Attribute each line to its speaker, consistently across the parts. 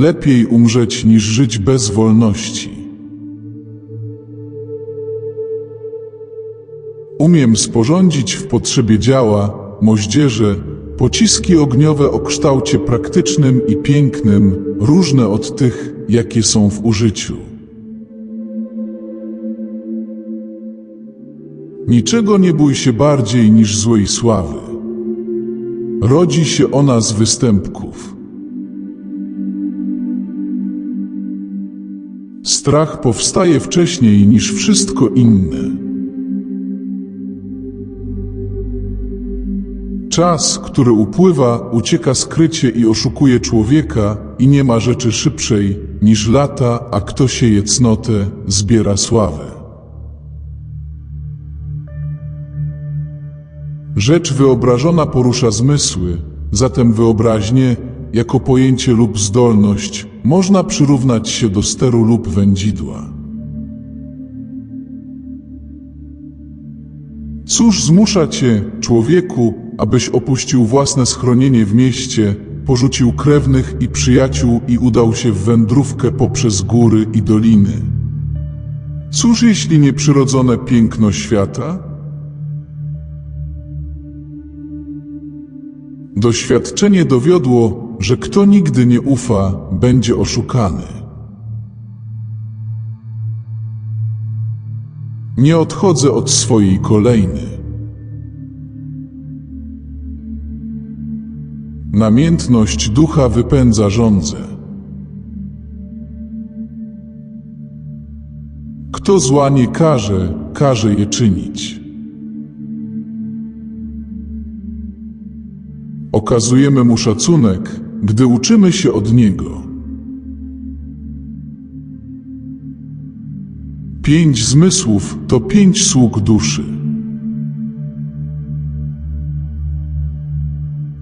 Speaker 1: Lepiej umrzeć niż żyć bez wolności. Umiem sporządzić w potrzebie działa, moździerze, pociski ogniowe o kształcie praktycznym i pięknym, różne od tych, jakie są w użyciu. Niczego nie bój się bardziej niż złej sławy. Rodzi się ona z występków. Strach powstaje wcześniej niż wszystko inne. Czas, który upływa, ucieka skrycie i oszukuje człowieka i nie ma rzeczy szybszej niż lata, a kto sieje cnotę, zbiera sławę. Rzecz wyobrażona porusza zmysły, zatem wyobraźnię, jako pojęcie lub zdolność, można przyrównać się do steru lub wędzidła. Cóż zmusza cię, człowieku, abyś opuścił własne schronienie w mieście, porzucił krewnych i przyjaciół i udał się w wędrówkę poprzez góry i doliny? Cóż jeśli nieprzyrodzone piękno świata? Doświadczenie dowiodło, że kto nigdy nie ufa, będzie oszukany. Nie odchodzę od swojej kolejny. Namiętność ducha wypędza żądzę. Kto zła nie każe, każe je czynić. Okazujemy mu szacunek, gdy uczymy się od niego. Pięć zmysłów to pięć sług duszy.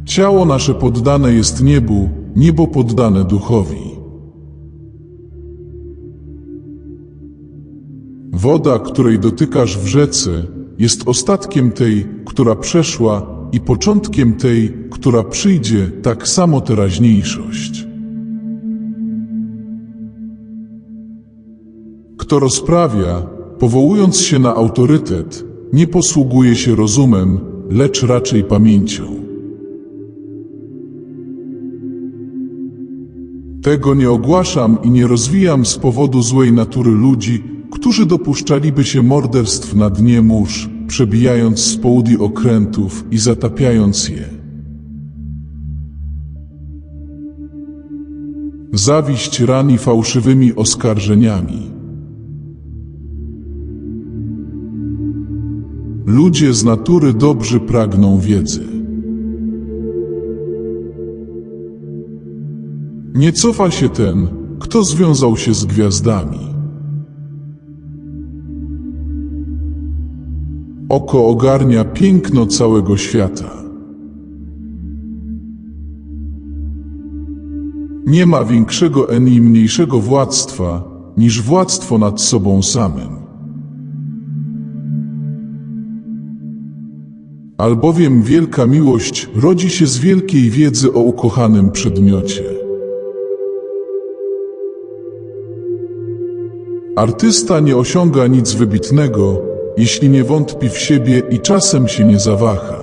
Speaker 1: Ciało nasze poddane jest niebu, niebo poddane duchowi. Woda, której dotykasz w rzece, jest ostatkiem tej, która przeszła i początkiem tej, która przyjdzie, tak samo teraźniejszość. Kto rozprawia, powołując się na autorytet, nie posługuje się rozumem, lecz raczej pamięcią. Tego nie ogłaszam i nie rozwijam z powodu złej natury ludzi, którzy dopuszczaliby się morderstw na dnie mórz, przebijając z południ okrętów i zatapiając je. Zawiść rani fałszywymi oskarżeniami. Ludzie z natury dobrzy pragną wiedzy. Nie cofa się ten, kto związał się z gwiazdami. Oko ogarnia piękno całego świata. Nie ma większego ani mniejszego władztwa niż władztwo nad sobą samym. Albowiem wielka miłość rodzi się z wielkiej wiedzy o ukochanym przedmiocie. Artysta nie osiąga nic wybitnego, jeśli nie wątpi w siebie i czasem się nie zawaha.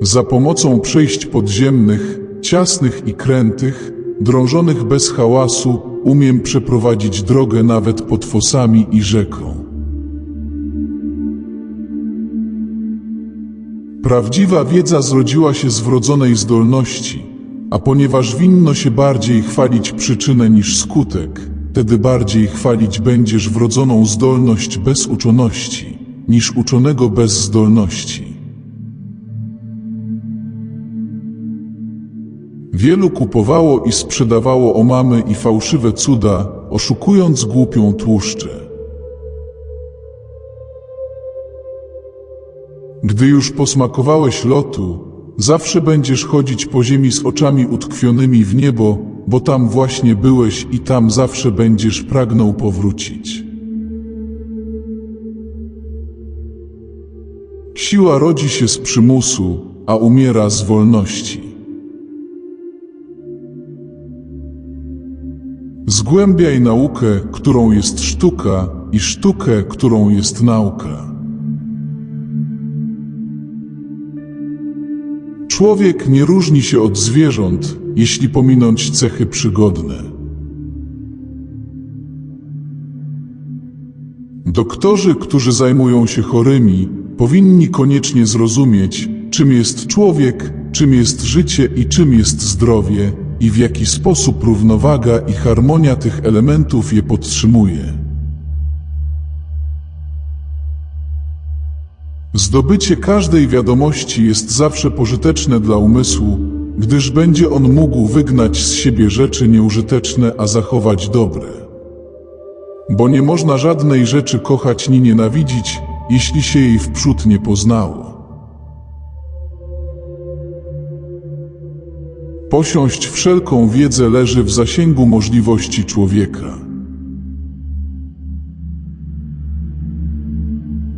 Speaker 1: Za pomocą przejść podziemnych, ciasnych i krętych, drążonych bez hałasu, umiem przeprowadzić drogę nawet pod fosami i rzeką. Prawdziwa wiedza zrodziła się z wrodzonej zdolności, a ponieważ winno się bardziej chwalić przyczynę niż skutek, wtedy bardziej chwalić będziesz wrodzoną zdolność bez uczoności, niż uczonego bez zdolności. Wielu kupowało i sprzedawało omamy i fałszywe cuda, oszukując głupią tłuszczę. Gdy już posmakowałeś lotu, zawsze będziesz chodzić po ziemi z oczami utkwionymi w niebo, bo tam właśnie byłeś i tam zawsze będziesz pragnął powrócić. Siła rodzi się z przymusu, a umiera z wolności. Zgłębiaj naukę, którą jest sztuka, i sztukę, którą jest nauka. Człowiek nie różni się od zwierząt, jeśli pominąć cechy przygodne. Doktorzy, którzy zajmują się chorymi, powinni koniecznie zrozumieć, czym jest człowiek, czym jest życie i czym jest zdrowie, i w jaki sposób równowaga i harmonia tych elementów je podtrzymuje. Zdobycie każdej wiadomości jest zawsze pożyteczne dla umysłu, gdyż będzie on mógł wygnać z siebie rzeczy nieużyteczne, a zachować dobre. Bo nie można żadnej rzeczy kochać ni nienawidzić, jeśli się jej wprzód nie poznało. Posiąść wszelką wiedzę leży w zasięgu możliwości człowieka.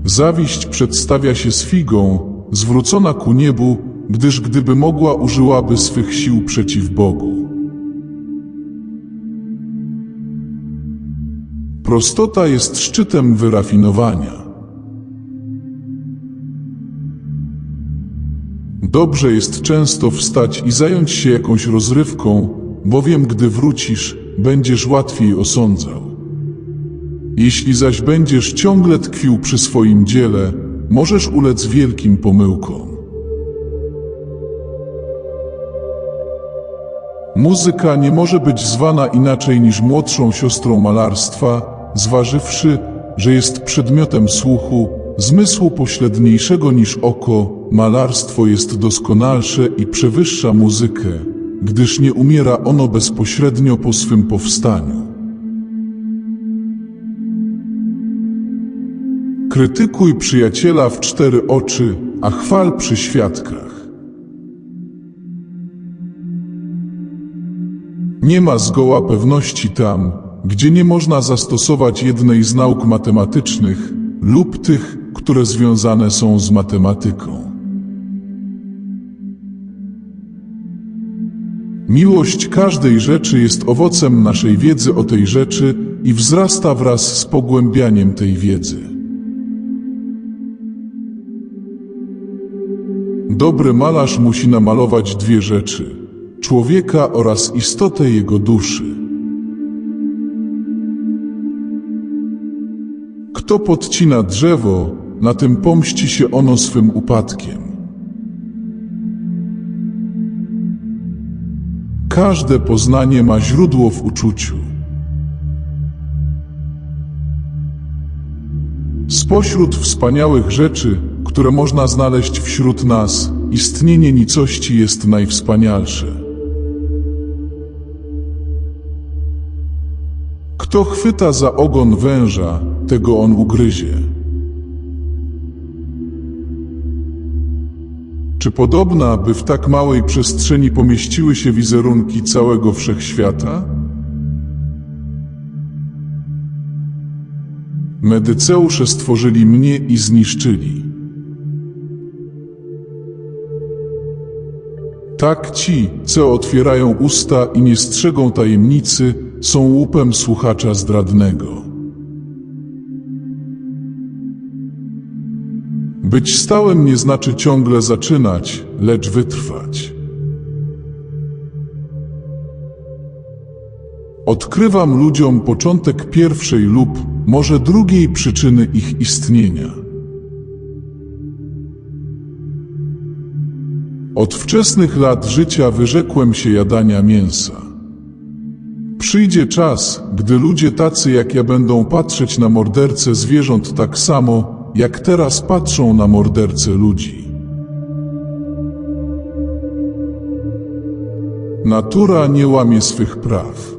Speaker 1: Zawiść przedstawia się z figą, zwrócona ku niebu, gdyż gdyby mogła, użyłaby swych sił przeciw Bogu. Prostota jest szczytem wyrafinowania. Dobrze jest często wstać i zająć się jakąś rozrywką, bowiem gdy wrócisz, będziesz łatwiej osądzał. Jeśli zaś będziesz ciągle tkwił przy swoim dziele, możesz ulec wielkim pomyłkom. Muzyka nie może być zwana inaczej niż młodszą siostrą malarstwa, zważywszy, że jest przedmiotem słuchu, zmysłu pośredniejszego niż oko, malarstwo jest doskonalsze i przewyższa muzykę, gdyż nie umiera ono bezpośrednio po swym powstaniu. Krytykuj przyjaciela w cztery oczy, a chwal przy świadkach. Nie ma zgoła pewności tam, gdzie nie można zastosować jednej z nauk matematycznych lub tych, które związane są z matematyką. Miłość każdej rzeczy jest owocem naszej wiedzy o tej rzeczy i wzrasta wraz z pogłębianiem tej wiedzy. Dobry malarz musi namalować dwie rzeczy: człowieka oraz istotę jego duszy. Kto podcina drzewo, na tym pomści się ono swym upadkiem. Każde poznanie ma źródło w uczuciu. Spośród wspaniałych rzeczy, które można znaleźć wśród nas, istnienie nicości jest najwspanialsze. Kto chwyta za ogon węża, tego on ugryzie. Czy podobna, by w tak małej przestrzeni pomieściły się wizerunki całego wszechświata? Medyceusze stworzyli mnie i zniszczyli. Tak ci, co otwierają usta i nie strzegą tajemnicy, są łupem słuchacza zdradnego. Być stałym nie znaczy ciągle zaczynać, lecz wytrwać. Odkrywam ludziom początek pierwszej lub może drugiej przyczyny ich istnienia. Od wczesnych lat życia wyrzekłem się jadania mięsa. Przyjdzie czas, gdy ludzie tacy jak ja będą patrzeć na mordercę zwierząt tak samo, jak teraz patrzą na mordercę ludzi. Natura nie łamie swych praw.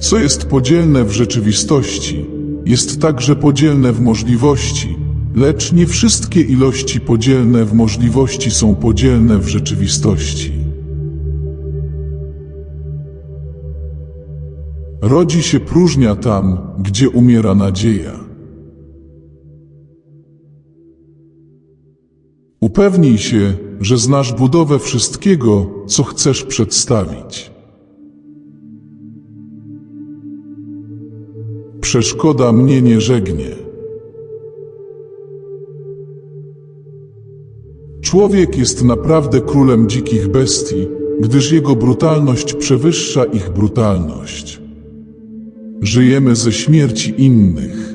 Speaker 1: Co jest podzielne w rzeczywistości, jest także podzielne w możliwości, lecz nie wszystkie ilości podzielne w możliwości są podzielne w rzeczywistości. Rodzi się próżnia tam, gdzie umiera nadzieja. Upewnij się, że znasz budowę wszystkiego, co chcesz przedstawić. Przeszkoda mnie nie żegnie. Człowiek jest naprawdę królem dzikich bestii, gdyż jego brutalność przewyższa ich brutalność. Żyjemy ze śmierci innych.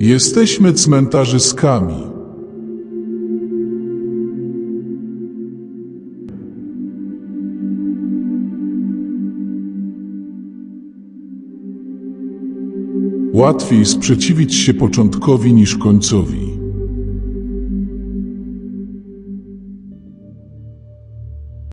Speaker 1: Jesteśmy cmentarzyskami. Łatwiej sprzeciwić się początkowi niż końcowi.